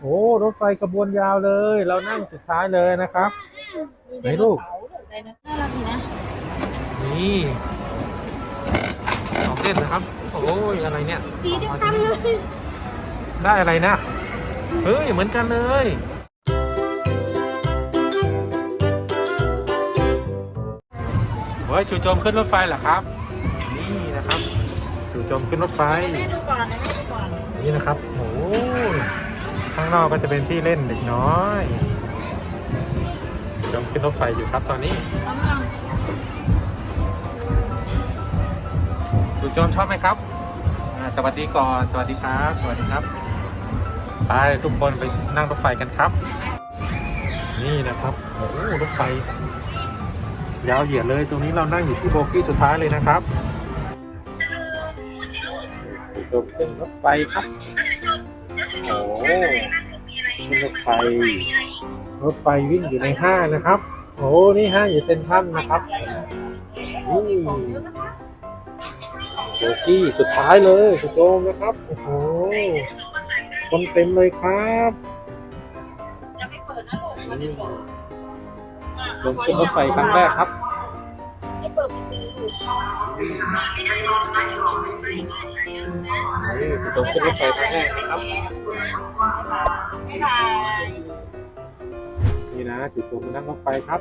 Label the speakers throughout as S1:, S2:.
S1: โอ้รถไฟขบวนยาวเลย เรานั่งสุดท้ายเลยนะครับ ไหนลูก
S2: ไดโนเสาร์น่ารักดีนะ
S1: นี่ของเล่นนะครับ โอ้ยอะไรเนี่ย
S2: สีเดียวกันเลย
S1: ได้อะไรนะ เฮ้ย เหมือนกันเลย เฮ้ยจู่โจมขึ้นรถไฟเหรอครับ นี่นะครับจู่โจมขึ้นรถไฟ
S2: แม่ดูก่อนนะแม่ดูก่อน
S1: นี่นะครับ โอ้ยข้างนอกก็จะเป็นที่เล่นเด็กน้อยจมขึ้นรถไฟอยู่ครับตอนนี้
S2: น้ำลัง
S1: จู่โจมชอบไหมครับอ่าสวัสดีก่อน สวัสดีครับ สวัสดีครับ ไปทุกคนไปนั่งรถไฟกันครับ นี่นะครับ โอ้โหรถไฟ ยาวเหยียดเลย ตรงนี้เรานั่งอยู่ที่โบกี้สุดท้ายเลยนะครับจู่โจมขึ้นรถไฟครับโอ้โห ขึ้นรถไฟ รถไฟวิ่งอยู่ในห้างนะครับ โอ้ นี่ห้างอยู่เซ็นทรัลนะครับนี่โบกี้สุดท้ายเลยคุณโจมนะครับ โอ้โห คนเต็มเลยครับ
S2: จะไม่เปิดนะลูกมันจะเปิด
S1: ลงขึ้นรถไฟครั้งแรกครับ
S2: ไม่เปิดประตูลูก
S1: นี่คุณโจมขึ้นรถไฟครั้งแรกนะครับ
S2: บ๊ายบาย
S1: นี่นะจุดโจมมานั่งรถไฟครับ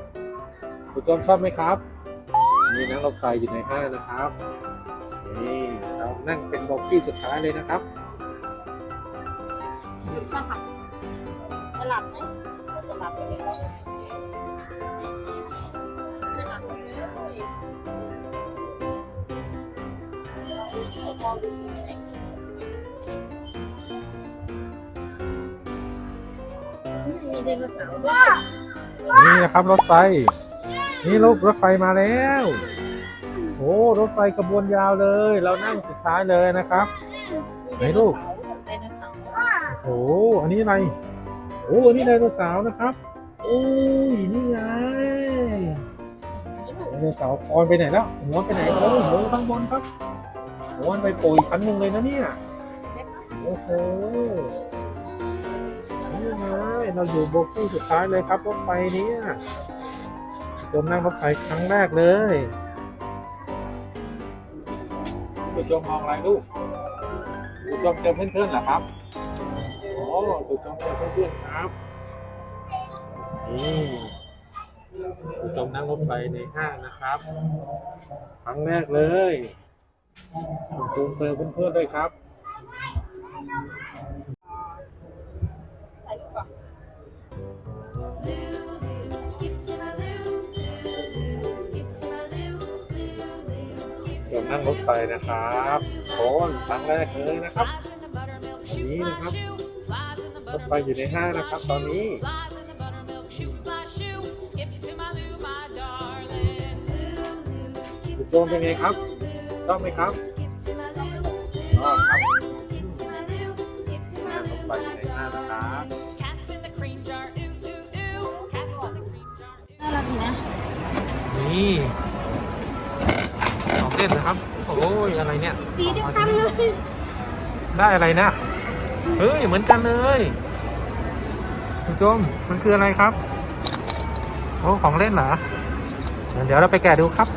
S1: คุณโจมชอบไหมครับ นี่นั่งรถไฟอยู่ในห้างนะครับ นี่เรานั่งเป็นโบกี้สุดท้ายเลยนะครับ
S2: ชอบค่ะจะหลับไหมจะหลับไปเลย มีไดโนเสาร์ด้วย
S1: นี่นะครับรถไฟ นี่รถรถไฟมาแล้วโอ้รถไฟขบวนยาวเลย เรานั่งสุดท้ายเลยนะครับ ไหนลูก
S2: ไดโนเสาร์
S1: โอ้อันนี้อะไรโอ้อันนี้ไดโนเสาร์นะครับโอ้ยนี่ไงไดโนเสาร์คอนไปไหนแล้วหัวไปไหนโอ้โหข้างบนครับ หัวมันไปโผล่อีกชั้นหนึ่งเลยนะเนี่ย โอ้โหนี่ไงเราอยู่โบกี้สุดท้ายเลยครับรถไฟเนี้จมนั่งรถไฟครั้งแรกเลยคุณจมมองอะไรลูกคุณจมเจอเพื่อนๆเหรอครับโอ้ถูกจมเจอเพื่อนๆครับ นี่ถูกจมนั่งรถไฟในห้างนะครับ ครั้งแรกเลย จมเจอเพื่อนๆด้วยครับ
S2: ใส่ก่อน
S1: จมนั่งรถไฟนะครับโคนครั้งแรกเลยนะครับอันนี้นะครับรถไฟอยู่ในห้างนะครับ ตอนนี้ถูกจมเป็นไงครับ ชอบไหมครับชอบครับนั่งรถไฟอยู่ในห้านะครับ
S2: น่ารักดีนะ
S1: นี่ของเล่นนะครับ โอ้ยอะไรเนี่ย
S2: สีเดียวกันเลย
S1: ได้อะไรนะ เฮ้ย เหมือนกันเลยคุณโจมมันคืออะไรครับ โอ้ ของเล่นเหรอ เดี๋ยวเราไปแกะดูครับ